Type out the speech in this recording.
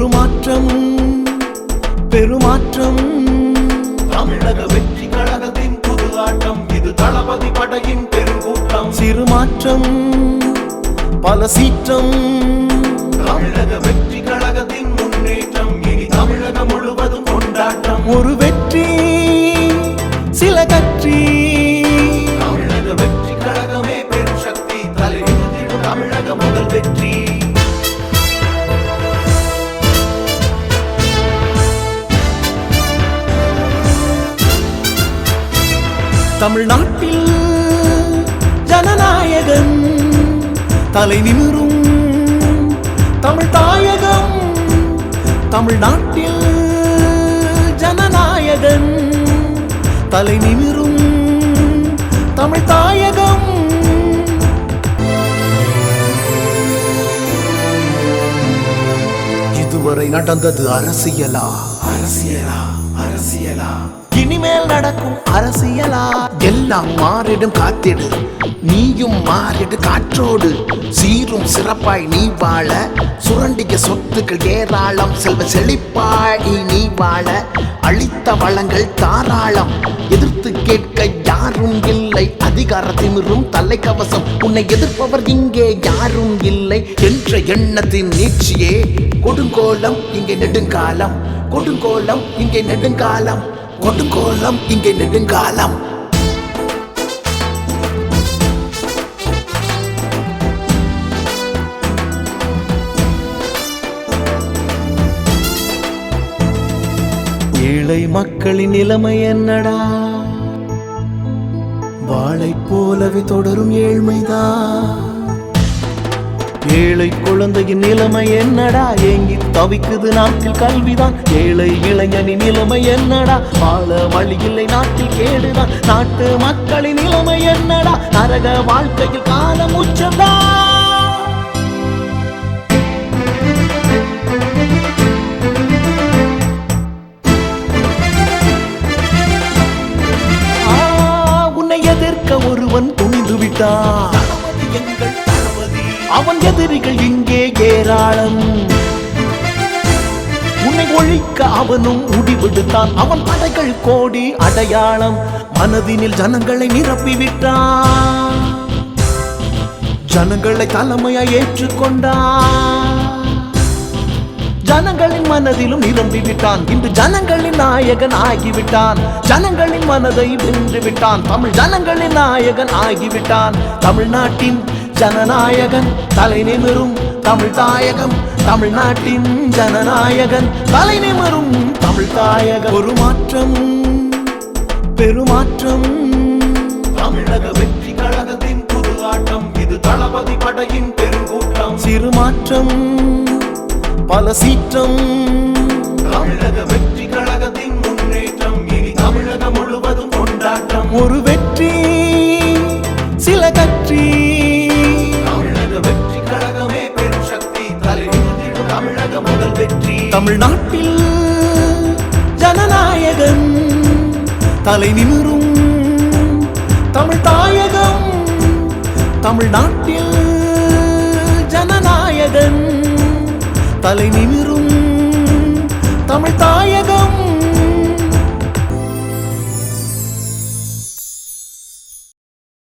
மாற்றம் பெருமாற்றம். தமிழக வெற்றி கழகத்தின் புது ஆட்டம் இது தளபதி படையின் பெருங்கூட்டம். சிறு மாற்றம் பல சீற்றம். தமிழக வெற்றி கழகத்தின் முன்னேற்றம் இனி தமிழகம் முழுவதும் கொண்டாட்டம். ஒரு வெற்றி சில கற்றி. தமிழ்நாட்டில் ஜனநாயகன் தலை நிமிரும். தமிழ் தாயகம் தமிழ்நாட்டில் ஜனநாயகன் தலை நிமிரும். தமிழ் தாயகம். இதுவரை நடந்தது அரசியலா? அரசியலா அரசியலா. இனிமேல் நடக்கும் அரசியலா? எல்லாம் மாறிடும் காத்திடு. நீயும் மாறிடு காற்றோடு. சீரும் சிறப்பாய் நீ வாழ. சுரண்டிய சொத்துக்கள் ஏராளம் செல்வ செழிப்பாய் நீ வாழ. அளித்த வளங்கள் தாராளம். எதிர்த்து கேட்க யாரும் இல்லை. அதிகார திமிரும் தலைக்கவசம் உன்னை எதிர்ப்பவர் இங்கே யாரும் இல்லை. என்ற எண்ணத்தின் நீட்சியே. கொடுங்கோலம் இங்கே நெடுங்காலம். கொடுங்கோலம் இங்கே நெடுங்காலம். கொடுங்கோலம் இங்கே நெடுங்காலம். ஏழை மக்களின் நிலைமை என்னடா? வாழை போலவே தொடரும் ஏழ்மைதான். ஏழை குழந்தையின் நிலைமை என்னடா? ஏங்கி தவிக்குது நாட்டில் கல்விதான். ஏழை இளைஞனின் நிலைமை என்னடா? வாழ வழி இல்லை நாட்டில் கேடுதான். நாட்டு மக்களின் நிலைமை என்னடா? நரக வாழ்க்கையில் காலம் உச்சந்தா? ஒருவன் துணிந்து விட்டான் அவன் எதிரிகள் இங்கே ஏராளம். உன்னை ஒழிக்க அவனும் முடிவெடுத்தான். அவன் படைகள் கோடி அடையாளம். மனதினில் ஜனங்களை நிரப்பி விட்டான் ஜனங்களை தலைமையா ஏற்றுக்கொண்டான். ஜனங்களின் மனதிலும் நிரம்பி விட்டான் இன்று ஜனங்களின் நாயகன் ஆகிவிட்டான். ஜனங்களின் மனதை வென்று விட்டான் தமிழ் ஜனங்களின் நாயகன் ஆகிவிட்டான். தமிழ்நாட்டின் ஜனநாயகன் தலை நிமிரும் தமிழ் தாயகம் தமிழ்நாட்டின் ஜனநாயகன் தலை நிமிரும் தமிழ் தாயகம். ஒரு மாற்றம் பெருமாற்றம் தமிழக வெற்றி கழகத்தின் புது ஆட்டம் இது தளபதி படையின் பெருங்கூட்டம். சிறு மாற்றம் பல சீற்றம் தமிழக வெற்றி கழகத்தின் முன்னேற்றம் இனி தமிழகம் முழுவதும் கொண்டாட்டம். ஒரு வெற்றி சில கட்சி தமிழக வெற்றி. தமிழ்நாட்டில் ஜனநாயகன் தலை நிமிரும். தமிழ் தாயகம் தமிழ்நாட்டில் ஜனநாயகன் தலை நிமிரும்.